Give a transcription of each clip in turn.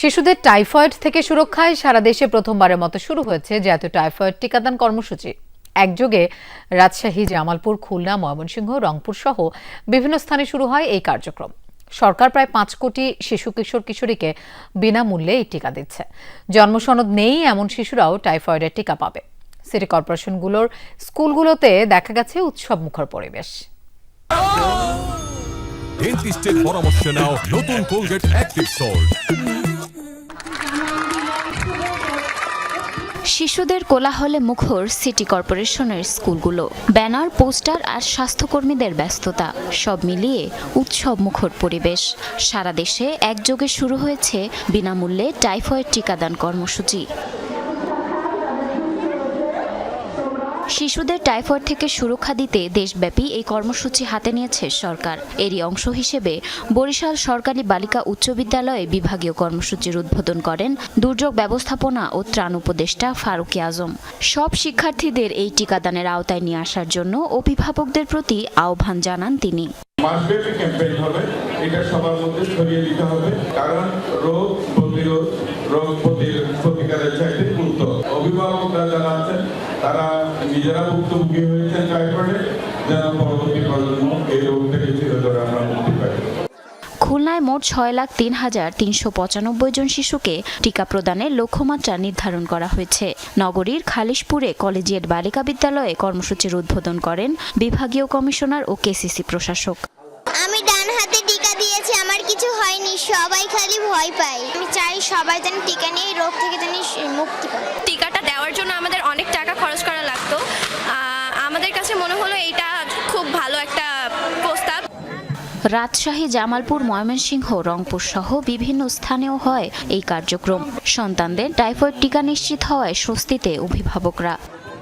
শিশুদের টাইফয়েড থেকে সুরক্ষায় সারা দেশে প্রথমবারের মতো শুরু হয়েছে জাতীয় টাইফয়েড টিকাদান কর্মসূচি। একযোগে রাজশাহী, জামালপুর, খুলনা, ময়মনসিংহ, রংপুর সহ বিভিন্ন স্থানে শুরু হয় এই কার্যক্রম। সরকার প্রায় পাঁচ কোটি শিশু, কিশোর, কিশোরীকে বিনামূল্যে এই টিকা দিচ্ছে। জন্মসনদ নেই এমন শিশুরাও টাইফয়েডের টিকা পাবে। সিটি কর্পোরেশনগুলোর স্কুলগুলোতে দেখা গেছে উৎসব মুখর পরিবেশ। পরামর্শ নাও নতুন কোলগেট অ্যাক্টিভ সল্ট শিশুদের কোলাহলে মুখর সিটি কর্পোরেশনের স্কুলগুলো। ব্যানার, পোস্টার আর স্বাস্থ্যকর্মীদের ব্যস্ততা। সব মিলিয়ে উৎসব মুখর পরিবেশ। সারা দেশে একযোগে শুরু হয়েছে বিনামূল্যে টাইফয়েড টিকাদান কর্মসূচি। শিশুদের টাইফয়েড থেকে সুরক্ষা দিতে দেশব্যাপী এই কর্মসূচি হাতে নিয়েছে সরকার। এরই অংশ হিসেবে বরিশাল সরকারি বালিকা উচ্চ বিদ্যালয়ে বিভাগীয় কর্মসূচির উদ্বোধন করেন দুর্যোগ ব্যবস্থাপনা ও ত্রাণ উপদেষ্টা ফারুকি আজম। সব শিক্ষার্থীদের এই টিকাদানের আওতায় নিয়ে আসার জন্য অভিভাবকদের প্রতি আহ্বান জানান তিনি। মাসব্যাপী ক্যাম্পেইন হবে, এটা সবার মধ্যে ছড়িয়ে দিতে হবে, কারণ রোগ প্রতিরোধ, রোগ প্রতি- প্রতিকারের চাইতে গুরুত্ব। অভিভাবকরা যারা আছেন, তারা নিজেরা ভুক্তভোগী হয়েছেন টাইফয়েডে যেন পরবর্তী প্রজন্ম এই রোগ থেকে চিরতরে আমরা মুক্তি পাই। খুলনায় মোট ছয় লাখ তিন হাজার তিনশো পঁচানব্বই জন শিশুকে টিকা প্রদানের লক্ষ্যমাত্রা নির্ধারণ করা হয়েছে। নগরীর খালিশপুরে কলেজিয়েট বালিকা বিদ্যালয়ে কর্মসূচির উদ্বোধন করেন বিভাগীয় কমিশনার ও কেসিসি প্রশাসক। আমি ডান হাতে টিকা দিয়েছি আমার কিছু হয়নি সবাই খালি ভয় পায়। আমি চাই সবাই যেন টিকা নিয়ে এই রোগ থেকে যেন মুক্তি পায়। টিকাটা দেওয়ার জন্য আমাদের অনেক টাকা রাজশাহী জামালপুর ময়মনসিংহ রংপুর সহ বিভিন্ন স্থানেও হয় এই কার্যক্রম। সন্তানদের টাইফয়েড টিকা নিশ্চিত হওয়ায় স্বস্তিতে অভিভাবকরা।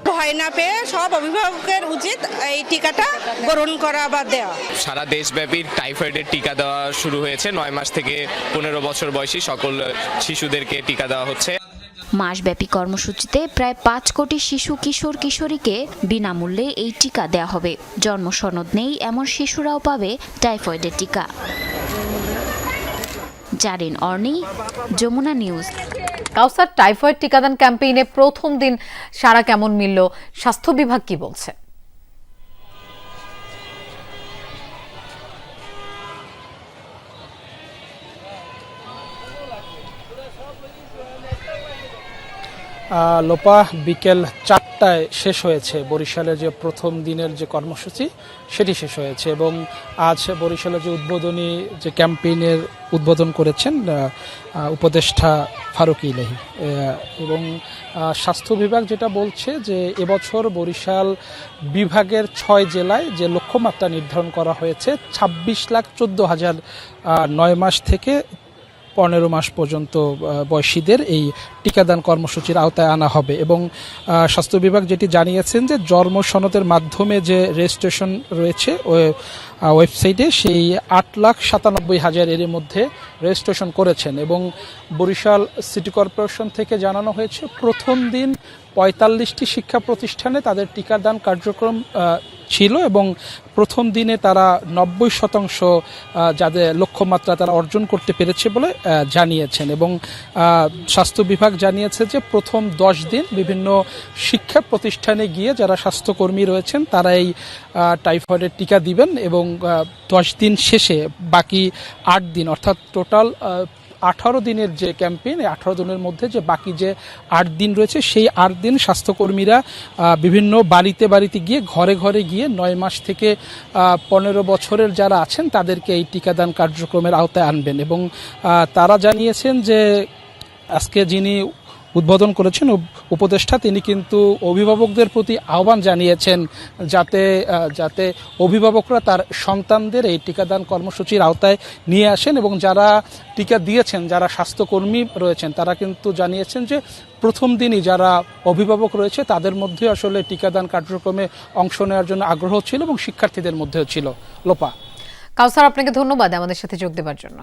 ভয় না পেয়ে সব অভিভাবকের উচিত এই টিকাটা গ্রহণ করা বা দেওয়া। সারা দেশব্যাপী টাইফয়েডের টিকা দেওয়া শুরু হয়েছে। নয় মাস থেকে পনেরো বছর বয়সী সকল শিশুদেরকে টিকা দেওয়া হচ্ছে। মাসব্যাপী কর্মসূচিতে প্রায় পাঁচ কোটি শিশু কিশোর কিশোরীকে বিনামূল্যে এই টিকা দেওয়া হবে। জন্ম সনদ নেই, এমন শিশুরাও পাবে টাইফয়েডের টিকা। জারিন অর্নি, যমুনা নিউজ। কাউসার, টাইফয়েড টিকাদান ক্যাম্পেইনে প্রথম দিন সারা কেমন মিলল? স্বাস্থ্য বিভাগ কি বলছে? লোপা বিকেল চারটায় শেষ হয়েছে। বরিশালের যে প্রথম দিনের যে কর্মসূচি, সেটি শেষ হয়েছে এবং আজ বরিশালের যে উদ্বোধনী যে ক্যাম্পেইনের উদ্বোধন করেছেন উপদেষ্টা ফারুক ইলাহি। এবং স্বাস্থ্য বিভাগ যেটা বলছে যে এবছর বরিশাল বিভাগের ছয় জেলায় যে লক্ষ্যমাত্রা নির্ধারণ করা হয়েছে, ছাব্বিশ লাখ চোদ্দ হাজার নয় মাস থেকে পনেরো মাস পর্যন্ত বয়সীদের এই টিকাদান কর্মসূচির আওতায় আনা হবে। এবং স্বাস্থ্য বিভাগ যেটি জানিয়েছেন যে জন্ম সনদের মাধ্যমে যে রেজিস্ট্রেশন রয়েছে ওয়ে- ওয়েবসাইটে সেই আট লাখ সাতানব্বই হাজার এর মধ্যে রেজিস্ট্রেশন করেছেন। এবং বরিশাল সিটি কর্পোরেশন থেকে জানানো হয়েছে, প্রথম দিন পঁয়তাল্লিশটি শিক্ষা প্রতিষ্ঠানে তাদের টিকাদান কার্যক্রম ছিল এবং প্রথম দিনে তারা নব্বই শতাংশ যাদের লক্ষ্যমাত্রা তারা অর্জন করতে পেরেছে বলে জানিয়েছেন এবং স্বাস্থ্য বিভাগ জানিয়েছে যে প্রথম দশ দিন বিভিন্ন শিক্ষা প্রতিষ্ঠানে গিয়ে যারা স্বাস্থ্যকর্মী রয়েছেন তারা এই টাইফয়েডের টিকা দিবেন এবং দশ দিন শেষে বাকি আট দিন, অর্থাৎ টোটাল আঠারো দিনের যে ক্যাম্পেইন, এই আঠারো দিনের মধ্যে যে বাকি যে আট দিন রয়েছে, সেই আট দিন স্বাস্থ্যকর্মীরা বিভিন্ন বাড়িতে বাড়িতে গিয়ে, ঘরে ঘরে গিয়ে নয় মাস থেকে পনেরো বছরের যারা আছেন, তাদেরকে এই টিকাদান কার্যক্রমের আওতায় আনবেন। এবং তারা জানিয়েছেন যে, আজকে যিনি উদ্বোধন করেছেন। উপদেষ্টা তিনি কিন্তু অভিভাবকদের প্রতি আহ্বান জানিয়েছেন যাতে যাতে অভিভাবকরা তার সন্তানদের এই টিকাদান কর্মসূচির আওতায় নিয়ে আসেন এবং যারা টিকা দিয়েছেন, যারা স্বাস্থ্যকর্মী রয়েছেন, তারা কিন্তু জানিয়েছেন যে প্রথম দিনই যারা অভিভাবক রয়েছে, তাদের মধ্যে আসলে টিকাদান কার্যক্রমে অংশ নেওয়ার জন্য আগ্রহ ছিল এবং শিক্ষার্থীদের মধ্যেও ছিল। লোপা। কাউসার, আপনাকে ধন্যবাদ আমাদের সাথে যোগ দেওয়ার জন্য।